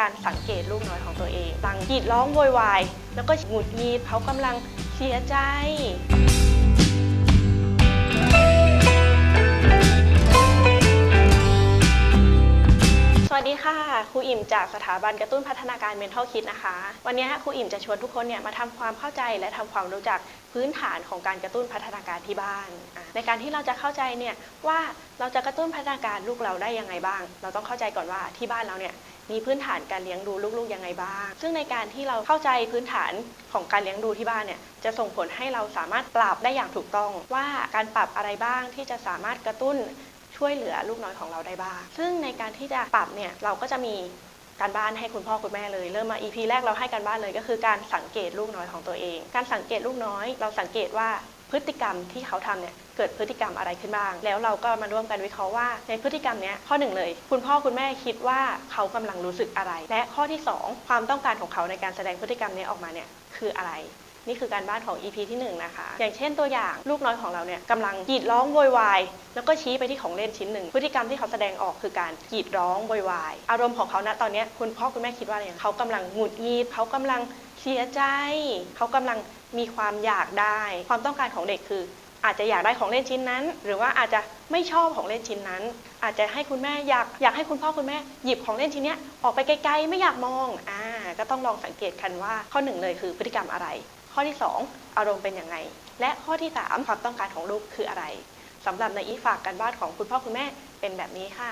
การสังเกตลูกน้อยของตัวเองบางกรีดร้องโวยวาย แล้วก็หงุดหงิดเขากำลังเสียใจ ค่ะครูอิ่มจากสถาบันกระตุ้นพัฒนาการ Mental Kid นะคะ วันนี้ครูอิ่มจะชวนทุกคนเนี่ยมาทำความเข้าใจและทำความรู้จักพื้นฐานของการกระตุ้นพัฒนาการที่บ้าน ในการที่เราจะเข้าใจเนี่ยว่าเราจะกระตุ้นพัฒนาการลูกเราได้ยังไงบ้าง เราต้องเข้าใจก่อนว่าที่บ้านเราเนี่ยมีพื้นฐานการเลี้ยงดูลูกๆยังไงบ้าง ซึ่งในการที่เราเข้าใจพื้นฐานของการเลี้ยงดูที่บ้านเนี่ยจะส่งผลให้เราสามารถปรับได้อย่างถูกต้อง ว่าการปรับอะไรบ้างที่จะสามารถกระตุ้น ช่วยเหลือลูกน้อยของเราได้บ้าง ซึ่งในการที่จะปรับเนี่ยเราก็จะมีการบ้านให้คุณพ่อคุณแม่เลย เริ่มมา EP แรกเราให้การบ้านเลยก็คือการสังเกตลูกน้อยของตัวเอง การสังเกตลูกน้อย เราสังเกตว่าพฤติกรรมที่เขาทำเนี่ยเกิดพฤติกรรมอะไรขึ้นบ้าง แล้วเราก็มาร่วมกันวิเคราะห์ว่าในพฤติกรรมเนี้ยข้อหนึ่งเลย คุณพ่อคุณแม่คิดว่าเขากำลังรู้สึกอะไร และข้อที่สองความต้องการของเขาในการแสดงพฤติกรรมนี้ออกมาเนี่ยคืออะไร นี่คือการบ้านของ EP ที่1นะคะ อย่างเช่นตัวอย่างลูกน้อยของเราเนี่ยกำลังกรีดร้องโวยวาย แล้วก็ชี้ไปที่ของเล่นชิ้นหนึ่ง พฤติกรรมที่เขาแสดงออกคือการกรีดร้องโวยวาย อารมณ์ของเขาณตอนนี้คุณพ่อคุณแม่คิดว่าอะไรเขากำลังหงุดหงิดเขากำลังเสียใจ เขากำลังมีความอยากได้ ความต้องการของเด็กคืออาจจะอยากได้ของเล่นชิ้นนั้น หรือว่าอาจจะไม่ชอบของเล่นชิ้นนั้น อาจจะให้คุณแม่อยากอยากให้คุณพ่อคุณแม่หยิบของเล่นชิ้นนี้ออกไปไกลๆไม่อยากมองอ่าก็ต้องลองสังเกตกันว่าข้อหนึ่งเลยคือพฤติกรรมอะไร ข้อที่ 2 อารมณ์เป็นยังไง และข้อที่ 3 ความต้องการของลูกคืออะไรสำหรับในอีฝากการบ้านของคุณพ่อคุณแม่เป็นแบบนี้ค่ะ